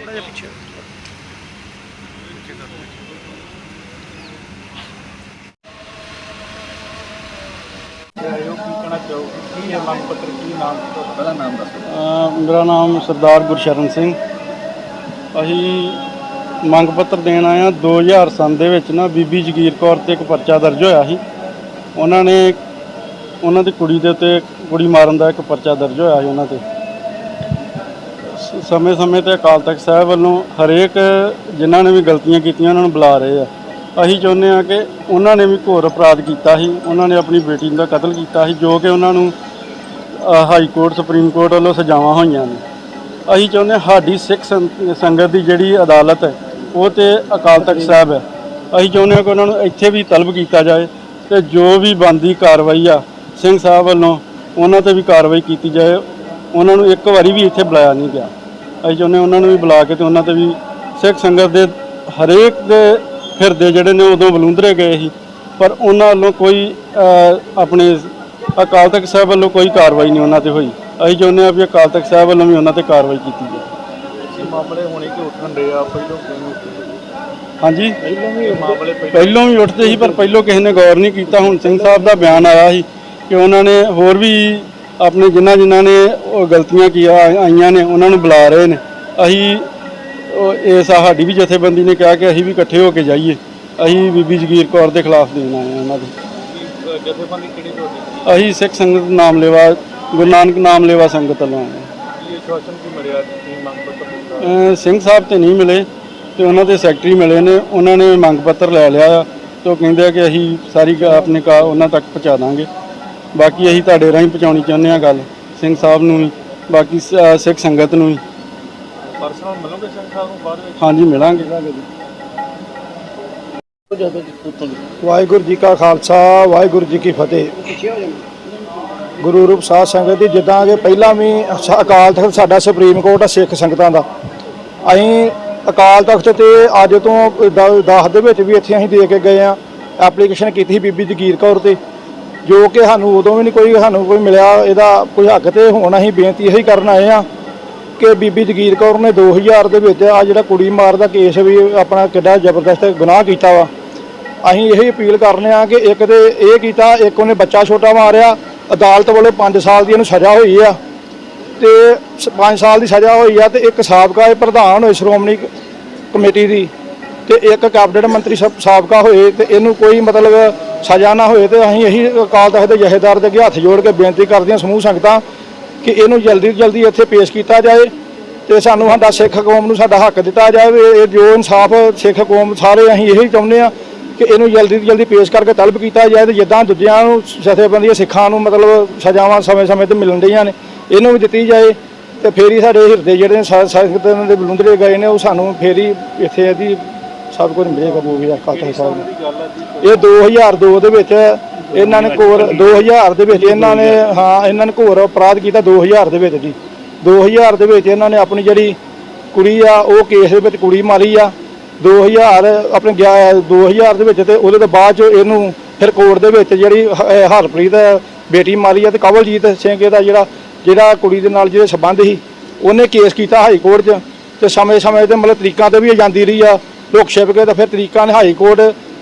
ਥੋੜਾ ਜਿਹਾ ਪਿੱਛੇ। ਪਹਿਲਾ ਨਾਮ ਦੱਸੋ ਮੇਰਾ ਨਾਮ ਸਰਦਾਰ ਗੁਰਸ਼ਰਨ ਸਿੰਘ। ਅਸੀਂ ਮੰਗ ਪੱਤਰ ਦੇਣ ਆਏ ਹਾਂ। 2000 ਸੰਨ ਦੇ ਵਿੱਚ ਨਾ ਬੀਬੀ ਜਗੀਰ ਕੌਰ ਤੇ ਇੱਕ ਪਰਚਾ ਦਰਜ ਹੋਇਆ ਸੀ। ਉਹਨਾਂ ਨੇ, ਉਹਨਾਂ ਦੀ ਕੁੜੀ ਦੇ ਉੱਤੇ ਕੁੜੀ ਮਾਰਨ ਦਾ ਇੱਕ ਪਰਚਾ ਦਰਜ ਹੋਇਆ ਸੀ ਉਹਨਾਂ ਤੇ। ਸਮੇਂ ਸਮੇਂ ਤੇ ਅਕਾਲ ਤਖਤ ਸਾਹਿਬ ਵੱਲੋਂ ਹਰੇਕ ਜਿਨ੍ਹਾਂ ਨੇ ਵੀ ਗਲਤੀਆਂ ਕੀਤੀਆਂ ਉਹਨਾਂ ਨੂੰ ਬੁਲਾ ਰਹੇ ਆ। ਅਸੀਂ ਚਾਹੁੰਦੇ ਆ ਕਿ ਉਹਨਾਂ ਨੇ ਵੀ ਘੋਰ ਅਪਰਾਧ ਕੀਤਾ ਸੀ, ਉਹਨਾਂ ਨੇ ਆਪਣੀ ਬੇਟੀ ਦਾ ਕਤਲ ਕੀਤਾ ਸੀ, ਜੋ ਕਿ ਉਹਨਾਂ ਨੂੰ ਹਾਈ ਕੋਰਟ, ਸੁਪਰੀਮ ਕੋਰਟ ਵੱਲੋਂ ਸਜ਼ਾਵਾਂ ਹੋਈਆਂ ਨੇ। ਅਸੀਂ ਚਾਹੁੰਦੇ ਹਾਂ ਸਾਡੀ ਸਿੱਖ ਸੰਗਤ ਦੀ ਜਿਹੜੀ ਅਦਾਲਤ ਹੈ, ਉਹ ਤੇ ਅਕਾਲ ਤਖਤ ਸਾਹਿਬ ਹੈ। ਅਸੀਂ ਚਾਹੁੰਦੇ ਹਾਂ ਕਿ ਉਹਨਾਂ ਨੂੰ ਇੱਥੇ ਵੀ ਤਲਬ ਕੀਤਾ ਜਾਏ ਤੇ ਜੋ ਵੀ ਬੰਦੀ ਕਾਰਵਾਈ ਆ, ਸਿੰਘ ਸਾਹਿਬ ਵੱਲੋਂ ਉਹਨਾਂ ਤੇ ਵੀ ਕਾਰਵਾਈ ਕੀਤੀ ਜਾਏ। ਉਹਨਾਂ ਨੂੰ ਇੱਕ ਵਾਰੀ ਵੀ ਇੱਥੇ ਬੁਲਾਇਆ ਨਹੀਂ ਗਿਆ। ਅਸੀਂ ਚਾਹੁੰਦੇ ਉਹਨਾਂ ਨੂੰ ਵੀ ਬੁਲਾ ਕੇ ਤੇ ਉਹਨਾਂ ਤੇ ਵੀ ਸਿੱਖ ਸੰਗਤ ਦੇ ਹਰੇਕ ਦੇ ਫਿਰਦੇ ਜਿਹੜੇ ਨੇ ਉਦੋਂ ਬਲੂੰਦਰੇ ਗਏ ਸੀ। ਪਰ ਉਹਨਾਂ ਵੱਲੋਂ ਕੋਈ ਆਪਣੇ ਅਕਾਲ ਤਖਤ ਸਾਹਿਬ ਵੱਲੋਂ ਕੋਈ ਕਾਰਵਾਈ ਨਹੀਂ ਉਹਨਾਂ ਤੇ ਹੋਈ। ਅਸੀਂ ਚਾਹੁੰਦੇ ਹਾਂ ਵੀ ਅਕਾਲ ਤਖਤ ਸਾਹਿਬ ਵੱਲੋਂ ਵੀ ਉਹਨਾਂ ਤੇ ਕਾਰਵਾਈ ਕੀਤੀ ਜਾਵੇ। ਇਹ ਮਾਮਲੇ ਹੋਣੇ ਕਿ ਉੱਠਣ ਦੇ ਆ ਪਹਿਲੋਂ ਕਿਉਂ ਨਹੀਂ ਉੱਠੇ? ਹਾਂਜੀ? ਪਹਿਲੋਂ ਵੀ ਮਾਮਲੇ ਪਹਿਲੋਂ ਵੀ ਉੱਠਦੇ ਸੀ ਪਰ ਪਹਿਲੋਂ ਕਿਸੇ ਨੇ ਗੌਰ ਨਹੀਂ ਕੀਤਾ। ਹੁਣ ਸਿੰਘ ਸਾਹਿਬ ਦਾ ਬਿਆਨ ਆਇਆ ਸੀ ਕਿ ਉਹਨਾਂ ਨੇ ਹੋਰ ਵੀ ਆਪਣੇ ਜਿਨ੍ਹਾਂ ਜਿਨ੍ਹਾਂ ਨੇ ਉਹ ਗਲਤੀਆਂ ਕੀਆਂ ਆਈਆਂ ਨੇ, ਉਹਨਾਂ ਨੂੰ ਬੁਲਾ ਰਹੇ ਨੇ। ਅਸੀਂ, ਉਹ ਇਸ ਸਾਡੀ ਵੀ ਜਥੇਬੰਦੀ ਨੇ ਕਿਹਾ ਕਿ ਅਸੀਂ ਵੀ ਇਕੱਠੇ ਹੋ ਕੇ ਜਾਈਏ। ਅਸੀਂ ਬੀਬੀ ਜਗੀਰ ਕੌਰ ਦੇ ਖਿਲਾਫ ਦੇਣ ਆਏ ਹਾਂ ਉਹਨਾਂ ਦੇ। ਜਥੇਬੰਦੀ ਕਿਹੜੀ ਤੁਹਾਡੀ ਅਸੀਂ ਸਿੱਖ ਸੰਗਤ ਨਾਮ ਲੈਵਾ, ਗੁਰੂ ਨਾਨਕ ਨਾਮ ਲੈਵਾ ਸੰਗਤ ਵੱਲੋਂ ਆਏ ਹਾਂ। ਸਿੰਘ ਸਾਹਿਬ ਤੇ ਨਹੀਂ ਮਿਲੇ ਤੇ ਉਹਨਾਂ ਦੇ ਸੈਕਟਰੀ ਮਿਲੇ ਨੇ, ਉਹਨਾਂ ਨੇ ਮੰਗ ਪੱਤਰ ਲੈ ਲਿਆ ਆ ਤੇ ਉਹ ਕਹਿੰਦੇ ਆ ਕਿ ਅਸੀਂ ਸਾਰੀ ਆਪਣੇ ਕਾ ਉਹਨਾਂ ਤੱਕ ਪਹੁੰਚਾ ਦਾਂਗੇ। ਬਾਕੀ ਅਸੀਂ ਤੁਹਾਡੇ ਰਾਹੀਂ ਪਹੁੰਚਾਉਣੀ ਚਾਹੁੰਦੇ ਆ ਗੱਲ ਸਿੰਘ ਸਾਹਿਬ ਨੂੰ ਵੀ ਬਾਕੀ ਸ- ਸਿੱਖ ਸੰਗਤ ਨੂੰ ਵੀ। ਪਰਸਨਲ ਮਿਲੋਗੇ ਸਿੰਘ ਸਾਹਿਬ ਨੂੰ ਬਾਅਦ ਵਿੱਚ? ਹਾਂਜੀ ਮਿਲਾਂਗੇ। ਵਾਹਿਗੁਰੂ ਜੀ ਕਾ ਖਾਲਸਾ ਵਾਹਿਗੁਰੂ ਜੀ ਕੀ ਫਤਿਹ। ਗੁਰੂ ਰੂਪ ਸਾਧ ਸੰਗਤ ਦੀ ਜਿੱਦਾਂ ਕਿ ਪਹਿਲਾਂ ਵੀ ਸ- ਅਕਾਲ ਤਖਤ ਸਾਡਾ ਸੁਪਰੀਮ ਕੋਰਟ ਆ ਸਿੱਖ ਸੰਗਤਾਂ ਦਾ। ਅਸੀਂ ਅਕਾਲ ਤਖਤ ਤੇ ਅੱਜ ਤੋਂ 10 ਦੇ ਵਿੱਚ ਵੀ ਇੱਥੇ ਅਸੀਂ ਦੇ ਕੇ ਗਏ ਆ ਐਪਲੀਕੇਸ਼ਨ ਕੀਤੀ ਸੀ ਬੀਬੀ ਜਗੀਰ ਕੌਰ ਤੇ। ਜੋ ਕਿ ਸਾਨੂੰ ਉਦੋਂ ਵੀ ਨਹੀਂ ਕੋਈ, ਸਾਨੂੰ ਕੋਈ ਮਿਲਿਆ। ਇਹਦਾ ਕੋਈ ਹੱਕ ਤੇ ਹੁਣ ਅਸੀਂ ਬੇਨਤੀ ਇਹੀ ਕਰਨ ਆਏ ਆ ਕਿ ਬੀਬੀ ਜਗੀਰ ਕੌਰ ਨੇ 2000 ਦੇ ਵਿੱਚ ਆ ਜਿਹੜਾ ਕੁੜੀ ਮਾਰ ਦਾ ਕੇਸ ਵੀ ਆਪਣਾ ਕਿੱਡਾ ਜ਼ਬਰਦਸਤ ਗੁਨਾਹ ਕੀਤਾ ਵਾ। ਅਸੀਂ ਇਹੀ ਅਪੀਲ ਕਰਨੇ ਆ ਕਿ ਇੱਕ ਤੇ ਇਹ ਕੀਤਾ, ਇੱਕ ਉਹਨੇ ਬੱਚਾ ਛੋਟਾ ਮਾਰਿਆ, ਅਦਾਲਤ ਵੱਲੋਂ 5 ਸਾਲ ਦੀ ਇਹਨੂੰ ਸਜ਼ਾ ਹੋਈ ਆ। ਤੇ 5 ਸਾਲ ਦੀ ਸਜ਼ਾ ਹੋਈ ਆ ਤੇ ਇੱਕ ਸਾਬਕਾ ਇਹ ਪ੍ਰਧਾਨ ਹੋਏ, ਸ਼੍ਰੋਮਣੀ ਕਮੇਟੀ ਦੀ। ਤੇ ਇੱਕ ਕੈਬਨਿਟ ਮੰਤਰੀ ਸਾ- ਸਾਬਕਾ ਹੋਏ ਤੇ ਇਹਨੂੰ ਕੋਈ ਮਤਲਬ ਸਜ਼ਾ ਨਾ ਹੋਏ ਤੇ ਅਸੀਂ ਇਹੀ ਅਕਾਲ ਤਖਤ ਦੇ ਜਹੇਦਾਰ ਦੇ ਅੱਗੇ ਹੱਥ ਜੋੜ ਕੇ ਬੇਨਤੀ ਕਰਦੇ ਹਾਂ ਸਮੂਹ ਸੰਗਤਾਂ ਕਿ ਇਹਨੂੰ ਜਲਦੀ ਤੋਂ ਜਲਦੀ ਇੱਥੇ ਪੇਸ਼ ਕੀਤਾ ਜਾਏ ਤੇ ਸਾਨੂੰ ਸਾਡਾ ਸਿੱਖ ਕੌਮ ਨੂੰ ਸਾਡਾ ਹੱਕ ਦਿੱਤਾ ਜਾਵੇ। ਇਹ ਜੋ ਇਨਸਾਫ ਸਿੱਖ ਕੌਮ ਸਾਰੇ ਅਸੀਂ ਇਹੀ ਚਾਹੁੰਦੇ ਆ ਕਿ ਇਹਨੂੰ ਜਲਦੀ ਤੋਂ ਜਲਦੀ ਪੇਸ਼ ਕਰਕੇ ਤਲਬ ਕੀਤਾ ਜਾਏ ਤੇ ਜਿੱਦਾਂ ਦੂਜਿਆਂ ਨੂੰ ਜਥੇਬੰਦੀਆਂ ਸਿੱਖਾਂ ਨੂੰ ਮਤਲਬ ਸਜ਼ਾਵਾਂ ਸਮੇਂ-ਸਮੇਂ ਤੇ ਮਿਲਣ ਰਹੀਆਂ ਨੇ, ਇਹਨੂੰ ਵੀ ਦਿੱਤੀ ਜਾਏ ਤੇ ਫੇਰ ਹੀ ਸਾਡੇ ਹਿਰਦੇ ਜਿਹੜੇ ਨੇ ਦੇ ਬਲੁੰਦਰੇ ਗਏ ਨੇ, ਉਹ ਸਾਨੂੰ ਫੇਰ ਹੀ ਇੱਥੇ ਇਹਦੀ ਸਭ ਕੁਝ ਮਿਲੇਗਾ ਜੋ ਵੀ ਅਕਾਲ ਤਖਤ ਸਾਹਿਬ ਇਹ 2002 ਦੇ ਵਿੱਚ ਇਹਨਾਂ ਨੇ ਘੋਰ 2000 ਦੇ ਵਿੱਚ ਇਹਨਾਂ ਨੇ ਹਾਂ, ਇਹਨਾਂ ਨੇ ਘੋਰ ਅਪਰਾਧ ਕੀਤਾ 2000 ਦੇ ਵਿੱਚ ਜੀ। 2000 ਦੇ ਵਿੱਚ ਇਹਨਾਂ ਨੇ ਆਪਣੀ ਜਿਹੜੀ ਕੁੜੀ ਆ, ਉਹ ਕੇਸ ਦੇ ਵਿੱਚ ਕੁੜੀ ਮਾਰੀ ਆ। 2000 ਆਪਣੇ ਗਿਆ 2000 ਦੇ ਵਿੱਚ ਤੇ ਉਹਦੇ ਤੋਂ ਬਾਅਦ ਚ ਇਹਨੂੰ ਫਿਰ ਕੋਰਟ ਦੇ ਵਿੱਚ ਜਿਹੜੀ ਹਰਪ੍ਰੀਤ ਬੇਟੀ ਮਾਰੀ ਆ ਤੇ ਕਵਲਜੀਤ ਸਿੰਘ ਇਹਦਾ ਜਿਹੜਾ ਜਿਹੜਾ ਕੁੜੀ ਦੇ ਨਾਲ ਜਿਹੜੇ ਸਬੰਧ ਸੀ, ਉਹਨੇ ਕੇਸ ਕੀਤਾ ਹਾਈ ਕੋਰਟ 'ਚ ਤੇ ਸਮੇਂ-ਸਮੇਂ ਤੇ ਮਤਲਬ ਤਰੀਕਾਂ ਤੇ ਵੀ ਇਹ ਜਾਂਦੀ ਰਹੀ ਆ। ਲੁਕ ਛਿਪ ਕੇ ਤਾਂ ਫਿਰ ਤਰੀਕਾ ਨੇ ਹਾਈ ਕੋਰਟ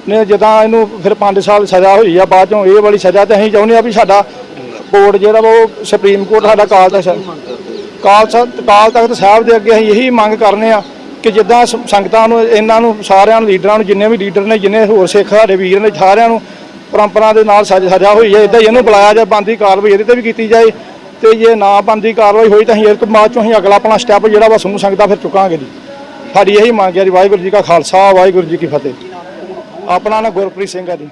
ਨੇ ਜਦਾਂ ਇਹਨੂੰ ਫਿਰ 5 ਸਾਲ ਸਜ਼ਾ ਹੋਈ ਆ, ਬਾਅਦ ਚੋਂ ਇਹ ਵਾਲੀ ਸਜ਼ਾ ਤੇ ਅਸੀਂ ਚਾਹੁੰਦੇ ਆ ਵੀ ਸਾਡਾ ਕੋਰਟ ਜਿਹੜਾ ਵਾ ਉਹ ਸੁਪਰੀਮ ਕੋਰਟ ਸਾਡਾ ਕਾਲ ਤਖਤ ਕਾਲ ਤਖਤ ਕਾਲ ਤਖਤ ਸਾਹਿਬ ਦੇ ਅੱਗੇ ਅਸੀਂ ਇਹੀ ਮੰਗ ਕਰਨੇ ਆ ਕਿ ਜਿੱਦਾਂ ਸ- ਸੰਗਤਾਂ ਨੂੰ, ਇਹਨਾਂ ਨੂੰ, ਸਾਰਿਆਂ ਨੂੰ, ਲੀਡਰਾਂ ਨੂੰ, ਜਿੰਨੇ ਵੀ ਲੀਡਰ ਨੇ, ਜਿੰਨੇ ਹੋਰ ਸਿੱਖ ਸਾਡੇ ਵੀਰ ਨੇ, ਸਾਰਿਆਂ ਨੂੰ ਪਰੰਪਰਾ ਦੇ ਨਾਲ ਸਜ਼- ਸਜ਼ਾ ਹੋਈ ਹੈ ਇਦਾਂ ਹੀ ਇਹਨੂੰ ਬੁਲਾਇਆ ਜਾਏ ਬੰਦੀ ਕਾਰਵਾਈ ਇਹਦੇ ਤੇ ਵੀ ਕੀਤੀ ਜਾਏ ਤੇ ਜੇ ਨਾ ਬੰਦੀ ਕਾਰਵਾਈ ਹੋਈ ਤਾਂ ਅਸੀਂ ਇਹ ਤੋਂ ਬਾਅਦ ਚੋਂ ਅਸੀਂ ਅਗਲਾ ਆਪਣਾ ਸਟੈਪ ਜਿਹੜਾ ਵਾ ਸਮੂਹ ਸੰਗਤਾਂ ਫਿਰ ਚੁੱਕਾਂਗੇ ਜੀ। ਸਾਡੀ ਇਹੀ ਮੰਗ ਹੈ ਜੀ, ਵਾਹਿਗੁਰੂ ਜੀ ਕਾ ਖਾਲਸਾ, ਵਾਹਿਗੁਰੂ ਜੀ ਕੀ ਫਤਿਹ। ਆਪਣਾ ਨਾ ਗੁਰਪ੍ਰੀਤ ਸਿੰਘ ਹੈ ਜੀ।